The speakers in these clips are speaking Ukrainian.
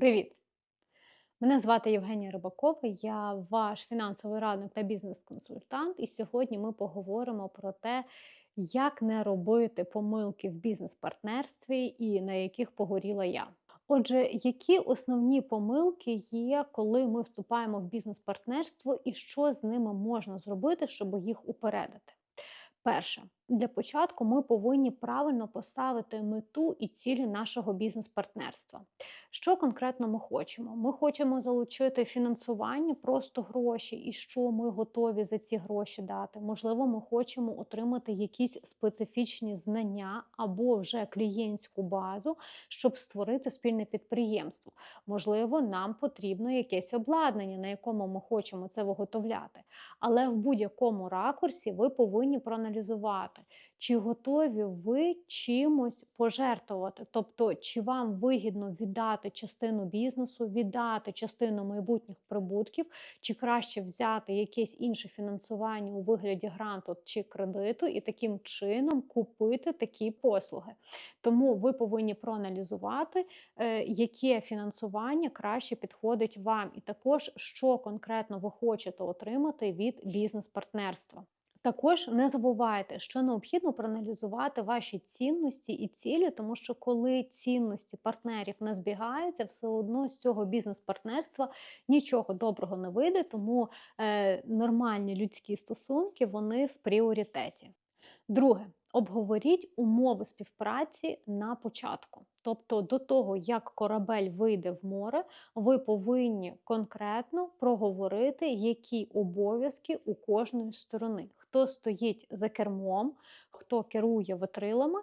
Привіт! Мене звати Євгенія Рибакова, я ваш фінансовий радник та бізнес-консультант. І сьогодні ми поговоримо про те, як не робити помилки в бізнес-партнерстві і на яких погоріла я. Отже, які основні помилки є, коли ми вступаємо в бізнес-партнерство, і що з ними можна зробити, щоб їх упередити? Перше, для початку ми повинні правильно поставити мету і цілі нашого бізнес-партнерства. Що конкретно ми хочемо? Ми хочемо залучити фінансування, просто гроші, і що ми готові за ці гроші дати. Можливо, ми хочемо отримати якісь специфічні знання або вже клієнтську базу, щоб створити спільне підприємство. Можливо, нам потрібно якесь обладнання, на якому ми хочемо це виготовляти. Але в будь-якому ракурсі ви повинні проаналізувати, чи готові ви чимось пожертвувати, тобто, чи вам вигідно віддати частину бізнесу, віддати частину майбутніх прибутків, чи краще взяти якесь інше фінансування у вигляді гранту чи кредиту, і таким чином купити такі послуги. Тому ви повинні проаналізувати, е, яке фінансування краще підходить вам, і також що конкретно ви хочете отримати від бізнес-партнерства. Також не забувайте, що необхідно проаналізувати ваші цінності і цілі, тому що коли цінності партнерів не збігаються, все одно з цього бізнес-партнерства нічого доброго не вийде, тому е, нормальні людські стосунки вони в пріоритеті. Друге, обговоріть умови співпраці на початку. Тобто, до того, як корабель вийде в море, ви повинні конкретно проговорити, які обов'язки у кожної сторони, хто стоїть за кермом, хто керує витрилами,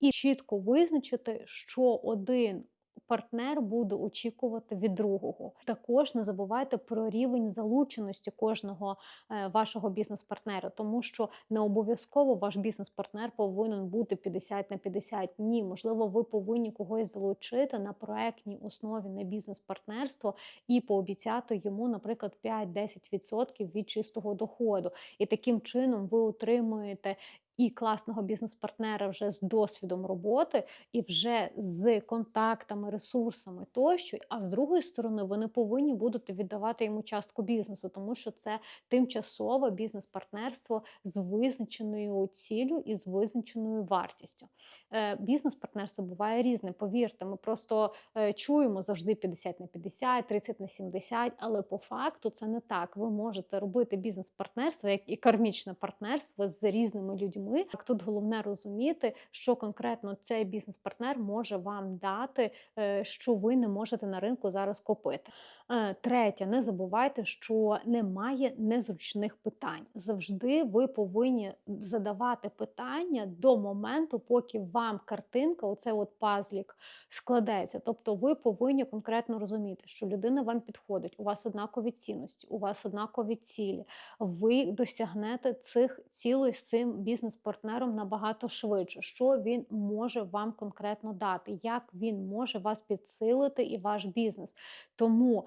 і чітко визначити, що один партнер буде очікувати від другого. Також не забувайте про рівень залученості кожного е, вашого бізнес-партнера, тому що не обов'язково ваш бізнес-партнер повинен бути 50 на 50. Ні, можливо, ви повинні когось залучити на проектній основі на бізнес-партнерство і пообіцяти йому, наприклад, 5-10% від чистого доходу. І таким чином ви отримуєте і класного бізнес-партнера вже з досвідом роботи, і вже з контактами, ресурсами тощо. А з другої сторони, вони повинні будуть віддавати йому частку бізнесу, тому що це тимчасове бізнес-партнерство з визначеною ціллю і з визначеною вартістю. Е, бізнес-партнерство буває різне. Повірте, ми просто е, чуємо завжди 50 на 50, 30 на 70, але по факту це не так. Ви можете робити бізнес-партнерство як і кармічне партнерство з різними людьми людьми. Тут головне розуміти, що конкретно цей бізнес-партнер може вам дати, е, що ви не можете на ринку зараз купити. Е, третє, не забувайте, що немає незручних питань. Завжди ви повинні задавати питання до моменту, поки вам картинка, оцей от пазлік, складеться. Тобто ви повинні конкретно розуміти, що людина вам підходить, у вас однакові цінності, у вас однакові цілі. Ви досягнете цих цілей з цим бізнес-партнером набагато швидше, що він може вам конкретно дати, як він може вас підсилити і ваш бізнес. Тому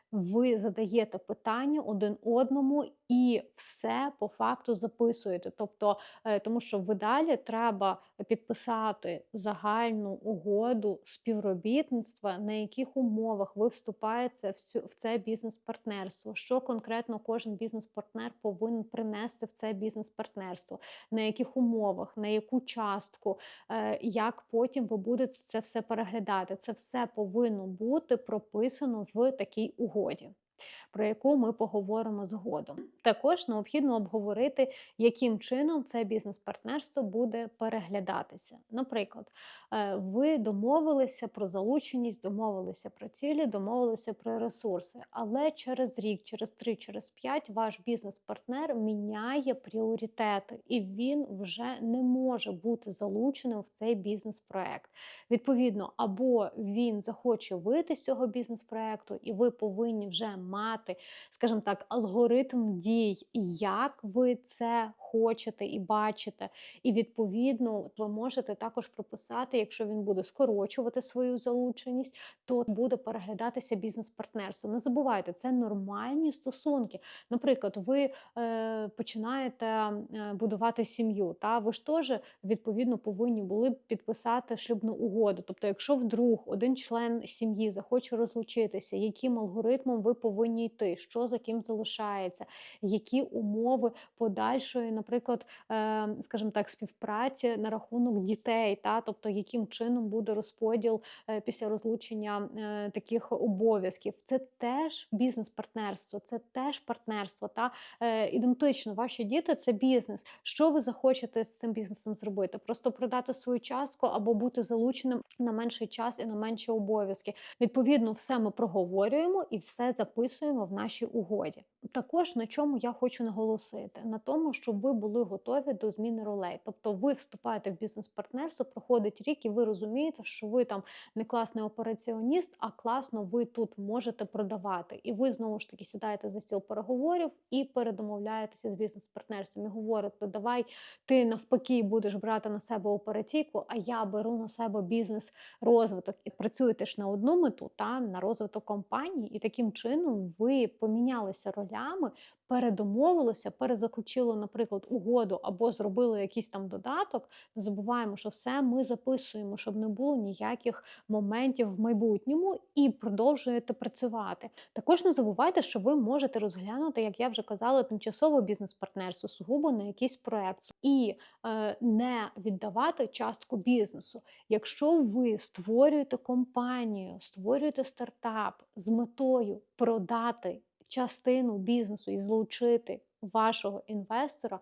ви задаєте питання один одному і все по факту записуєте. Тобто, е, тому що в ідеалі треба підписати загальну угоду співробітництва, на яких умовах ви вступаєте в це бізнес-партнерство, що конкретно кожен бізнес-партнер повинен принести в це бізнес-партнерство, на яких умовах, на яку частку, е, як потім ви будете це все переглядати. Це все повинно бути прописано в такій угоді погоді про яку ми поговоримо згодом. Також необхідно обговорити, яким чином це бізнес-партнерство буде переглядатися. Наприклад, е, ви домовилися про залученість, домовилися про цілі, домовилися про ресурси, але через рік, через три, через п'ять ваш бізнес-партнер міняє пріоритети, і він вже не може бути залученим в цей бізнес-проект. Відповідно, або він захоче вийти з цього бізнес-проекту, і ви повинні вже мати мати, скажімо так, алгоритм дій, як ви це хочете і бачите. І відповідно ви можете також прописати Якщо він буде скорочувати свою залученість, то буде переглядатися бізнес-партнерство. Не забувайте, це нормальні стосунки. Наприклад, ви е, починаєте е, будувати сім'ю, та ви ж теж відповідно повинні були б підписати шлюбну угоду. Тобто, якщо вдруг один член сім'ї захоче розлучитися, яким алгоритмом ви повинні йти, що за ким залишається, які умови подальшої, наприклад, е, скажімо так, співпраці на рахунок дітей, та тобто яким чином буде розподіл е, після розлучення е, таких обов'язків. Це теж бізнес-партнерство, це теж партнерство. Та ідентично, ваші діти це бізнес. Що ви захочете з цим бізнесом зробити? Просто продати свою частку або бути залученим на менший час і на менші обов'язки. Відповідно, все ми проговорюємо і все записуємо в нашій угоді. Також на чому я хочу наголосити: на тому, щоб ви були готові до зміни ролей. Тобто, ви вступаєте в бізнес-партнерство, проходить рік, і ви розумієте, що ви там не класний операціоніст, а класно ви тут можете продавати. І ви знову ж таки сідаєте за стіл переговорів і передомовляєтеся з бізнес-партнерством. І говорите, давай ти навпаки будеш брати на себе операційку, а я беру на себе бізнес-розвиток. І працюєте ж на одну мету, та на розвиток компанії, і таким чином ви помінялися ролями, передомовилися, перезаключили, наприклад, угоду або зробили якийсь там додаток. Не забуваємо, що все ми записуємо, щоб не було ніяких моментів в майбутньому, і продовжуєте працювати. Також не забувайте, що ви можете розглянути, як я вже казала, тимчасове бізнес-партнерство сугубо на якийсь проект і е, не віддавати частку бізнесу. Якщо ви створюєте компанію, створюєте стартап з метою продати частину бізнесу і злучити вашого інвестора.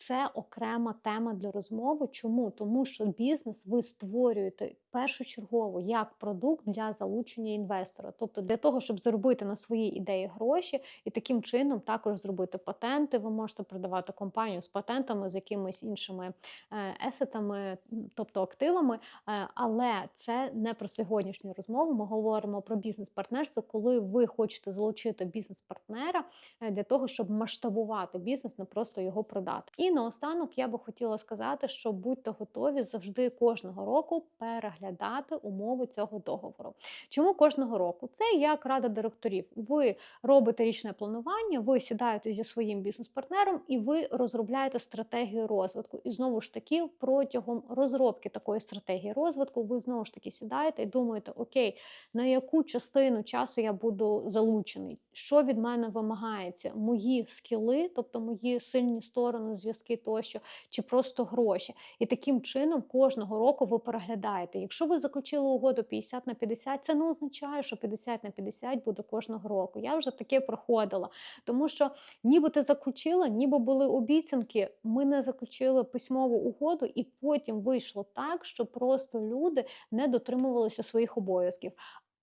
Це окрема тема для розмови. Чому? Тому що бізнес ви створюєте першочергово як продукт для залучення інвестора, тобто для того, щоб заробити на свої ідеї гроші, і таким чином також зробити патенти. Ви можете продавати компанію з патентами, з якимись іншими е, есетами, тобто активами. Е, але це не про сьогоднішню розмову. Ми говоримо про бізнес-партнерство, коли ви хочете залучити бізнес-партнера е, для того, щоб масштабувати бізнес, не просто його продати. І наостанок я би хотіла сказати, що будьте готові завжди кожного року переглядати умови цього договору. Чому кожного року? Це як рада директорів. Ви робите річне планування, ви сідаєте зі своїм бізнес-партнером і ви розробляєте стратегію розвитку. І знову ж таки, протягом розробки такої стратегії розвитку, ви знову ж таки сідаєте і думаєте, окей, на яку частину часу я буду залучений, що від мене вимагається, мої скіли, тобто мої сильні сторони, зв'язки тощо, чи просто гроші. І таким чином кожного року ви переглядаєте. Якщо ви заключили угоду 50 на 50, це не означає, що 50 на 50 буде кожного року. Я вже таке проходила. Тому що ніби ти заключила, ніби були обіцянки, ми не заключили письмову угоду, і потім вийшло так, що просто люди не дотримувалися своїх обов'язків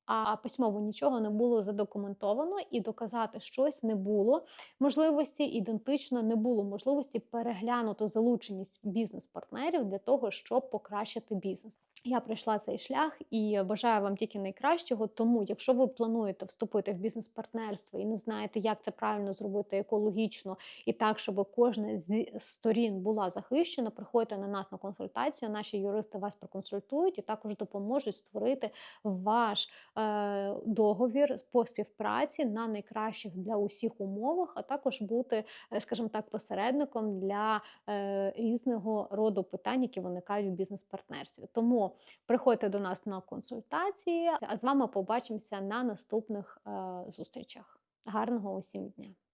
а письмово нічого не було задокументовано, і доказати щось не було можливості, ідентично не було можливості переглянути залученість бізнес-партнерів для того, щоб покращити бізнес. Я пройшла цей шлях і бажаю вам тільки найкращого. Тому, якщо ви плануєте вступити в бізнес-партнерство і не знаєте, як це правильно зробити екологічно і так, щоб кожна з сторін була захищена, приходьте на нас на консультацію. Наші юристи вас проконсультують і також допоможуть створити ваш договір по співпраці на найкращих для усіх умовах, а також бути, е, скажімо так, посередником для е, різного роду питань, які виникають в бізнес-партнерстві. Тому приходьте до нас на консультації, а з вами побачимося на наступних зустрічах. Гарного усім дня!